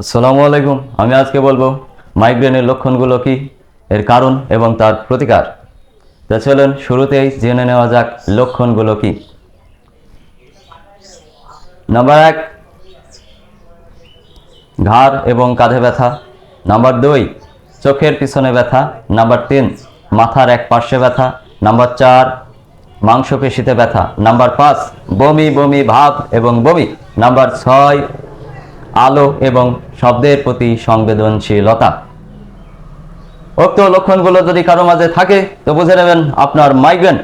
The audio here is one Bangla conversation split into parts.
আসসালামু আলাইকুম। আমি আজকে বলব মাইগ্রেনের লক্ষণগুলো কি? এর কারণ এবং তার প্রতিকার। তা চলেন শুরুতেই জেনে নেওয়া যাক লক্ষণগুলো কি। নাম্বার এক, ঘাড় এবং কাঁধে ব্যথা। নাম্বার দুই, চোখের পিছনে ব্যথা। নাম্বার তিন, মাথার এক পার্শ্বে ব্যথা। নাম্বার চার, মাংসপেশিতে ব্যথা। নাম্বার পাঁচ, বমি বমি, ভাব এবং বমি। নাম্বার ছয় আলো এবং শব্দের প্রতি সংবেদনশীলতা। উক্ত লক্ষণগুলো যদি কারও মাঝে থাকে, তো বুঝে নেবেন আপনার মাইগ্রেন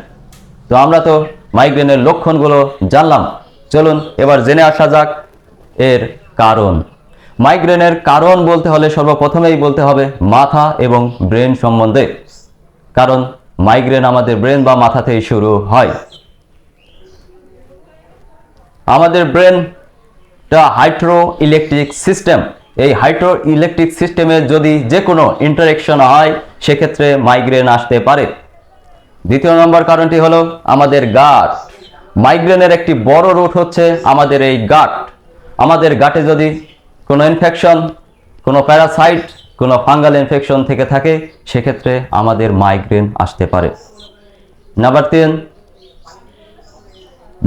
তো আমরা তো মাইগ্রেনের লক্ষণগুলো জানলাম। চলুন এবার জেনে আসা যাক এর কারণ। মাইগ্রেনের কারণ বলতে হলে সর্বপ্রথমেই বলতে হবে মাথা এবং ব্রেন সম্বন্ধে। কারণ মাইগ্রেন আমাদের ব্রেন বা মাথাতেই শুরু হয়। আমাদের ব্রেনটা হাইড্রো ইলেকট্রিক সিস্টেম এই হাইড্রো ইলেকট্রিক সিস্টেমে যদি যে কোনো ইন্টারেকশন হয়, সেক্ষেত্রে মাইগ্রেন আসতে পারে। দ্বিতীয় নম্বর কারণটি হলো আমাদের গাট মাইগ্রেনের একটি বড় রুট হচ্ছে আমাদের এই গাট আমাদের গাটে যদি কোনো ইনফেকশন কোনো প্যারাসাইট কোনো ফাঙ্গাল ইনফেকশন থেকে থাকে, সেক্ষেত্রে আমাদের মাইগ্রেন আসতে পারে। নাম্বার তিন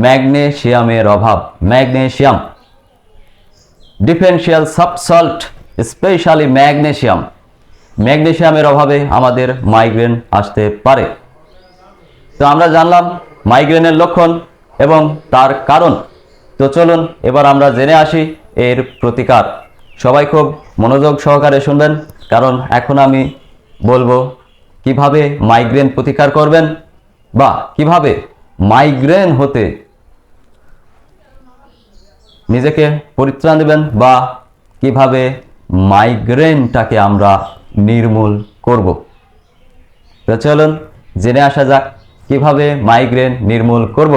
ম্যাগনেশিয়ামের অভাব। ম্যাগনেশিয়াম ডিফারেন্সিয়াল সাবসল্ট, স্পেশালি ম্যাগনেশিয়াম। ম্যাগনেশিয়ামের অভাবে আমাদের মাইগ্রেন আসতে পারে। তো আমরা জানলাম মাইগ্রেনের লক্ষণ এবং তার কারণ। তো চলুন এবার আমরা জেনে আসি এর প্রতিকার। সবাই খুব মনোযোগ সহকারে শুনবেন, কারণ এখন আমি বলব কীভাবে মাইগ্রেন প্রতিকার করবেন বা কীভাবে মাইগ্রেন হতে নিজেকে পরিত্রাণ দেবেন বা কীভাবে মাইগ্রেনটাকে আমরা নির্মূল করব। তো চলুন জেনে আসা যাক কীভাবে মাইগ্রেন নির্মূল করব।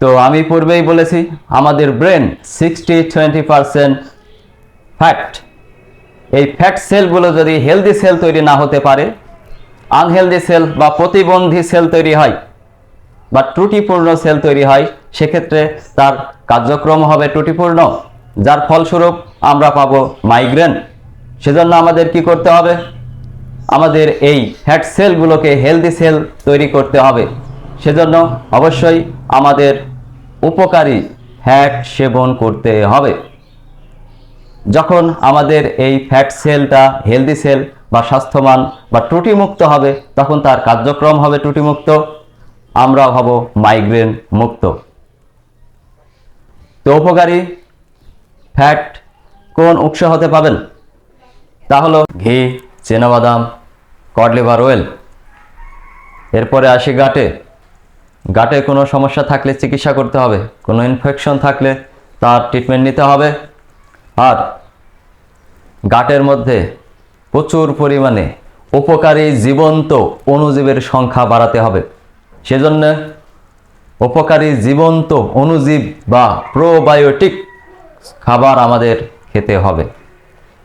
তো আমি পূর্বেই বলেছি, আমাদের brain sixty twenty percent fat এই ফ্যাট সেলগুলো যদি হেলদি সেল তৈরি না হতে পারে, আনহেলদি সেল বা প্রতিবন্ধী সেল তৈরি হয় বা ত্রুটিপূর্ণ সেল তৈরি হয় সেক্ষেত্রে তার কার্যক্রম হবে ত্রুটিপূর্ণ, যার ফলস্বরূপ আমরা পাব মাইগ্রেন সেজন্য আমাদের কি করতে হবে? আমাদের এই ফ্যাট সেলগুলোকে হেলদি সেল তৈরি করতে হবে। সেজন্য অবশ্যই আমাদের উপকারী ফ্যাট সেবন করতে হবে। যখন আমাদের এই ফ্যাট সেলটা হেলদি সেল বা স্বাস্থ্যবান বা ত্রুটিমুক্ত হবে, তখন তার কার্যক্রম হবে ত্রুটিমুক্ত আমরা হব মাইগ্রেন মুক্ত। তো উপকারী? ফ্যাট কোন উৎস হতে পাবেন? তা হলো ঘি বাদাম কডলিভার অয়েল এরপরে আসি গাটে। গাটে কোনো সমস্যা থাকলে চিকিৎসা করতে হবে। কোনো ইনফেকশন থাকলে তার ট্রিটমেন্ট নিতে হবে। আর গাটের মধ্যে প্রচুর পরিমাণে উপকারী জীবন্ত অণুজীবের সংখ্যা বাড়াতে হবে। সেজন্য উপকারী জীবন্ত অণুজীব বা প্রোবায়োটিক খাবার আমাদের খেতে হবে।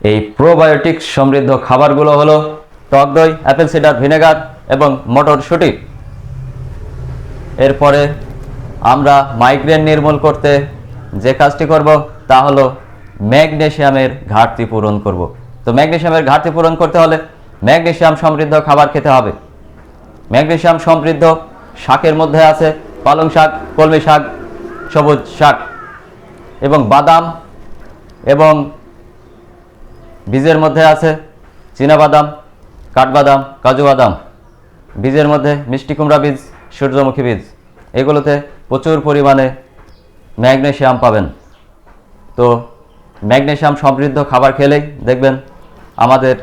এই প্রোবায়োটিক সমৃদ্ধ খাবারগুলো হলো টক দই, অ্যাপেল সিডার, ভিনেগার এবং মটরশুঁটি। এরপরে আমরা মাইগ্রেন নির্মূল করতে যে কাজটি করব তা হলো ম্যাগনেশিয়ামের ঘাটতি পূরণ করব। তো ম্যাগনেশিয়ামের ঘাটতি পূরণ করতে হলে ম্যাগনেশিয়াম সমৃদ্ধ খাবার খেতে হবে। ম্যাগনেশিয়াম সমৃদ্ধ শাকের মধ্যে আছে পালং শাক, কলমি শাক, সবুজ শাক এবং বাদাম এবং বীজের মধ্যে আছে বাদাম, কাঠবাদাম, কাজু বাদাম। বীজের মধ্যে মিষ্টি কুমড়া বীজ, সূর্যমুখী বীজ। এগুলোতে প্রচুর পরিমাণে ম্যাগনেশিয়াম পাবেন। তো ম্যাগনেশিয়াম সমৃদ্ধ খাবার খেলেই দেখবেন আমাদের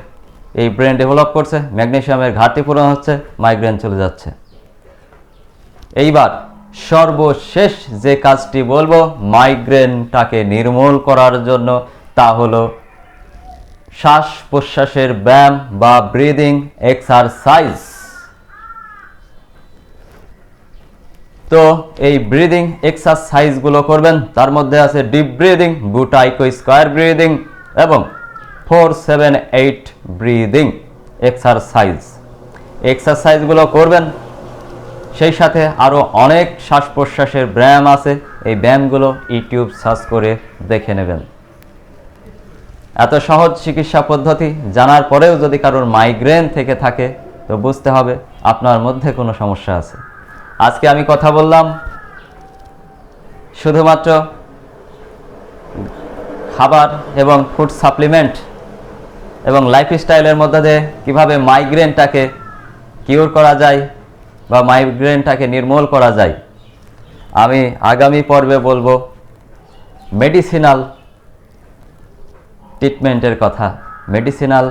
এই ব্রেন ডেভেলপ করছে, ম্যাগনেশিয়ামের ঘাটতি পূরণ হচ্ছে, মাইগ্রেন চলে যাচ্ছে। এইবার সর্বশেষ যে কাজটি বলব মাইগ্রেনটাকে নির্মূল করার জন্য, তা হলো শ্বাস প্রশ্বাসের ব্যায়াম বা ব্রিদিং এক্সারসাইজ তো এই ব্রিদিং এক্সারসাইজগুলো করবেন, তার মধ্যে আছে deep breathing Buteyko square breathing এবং four seven eight breathing exercise এক্সারসাইজগুলো করবেন সেই সাথে আরও অনেক শ্বাস প্রশ্বাসের ব্যায়াম আছে। এই ব্যায়ামগুলো ইউটিউব সার্চ করে দেখে নেবেন। এত সহজ চিকিৎসা পদ্ধতি জানার পরেও যদি কারোর মাইগ্রেন থেকে থাকে, তো বুঝতে হবে আপনার মধ্যে কোনো সমস্যা আছে। আজকে আমি কথা বললাম শুধুমাত্র খাবার এবং ফুড সাপ্লিমেন্ট এবং লাইফস্টাইলের মধ্যে দিয়ে কীভাবে মাইগ্রেনটাকে কিওর করা যায় বা মাইগ্রেনটাকে নির্মূল করা যায়। আমি আগামী পর্বে বলব মেডিসিনাল ট্রিটমেন্টের কথা। মেডিসিনাল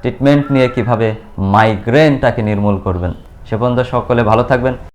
ট্রিটমেন্ট নিয়ে কীভাবে মাইগ্রেনটাকে নির্মূল করবেন। সে পর্যন্ত সকলে ভালো থাকবেন।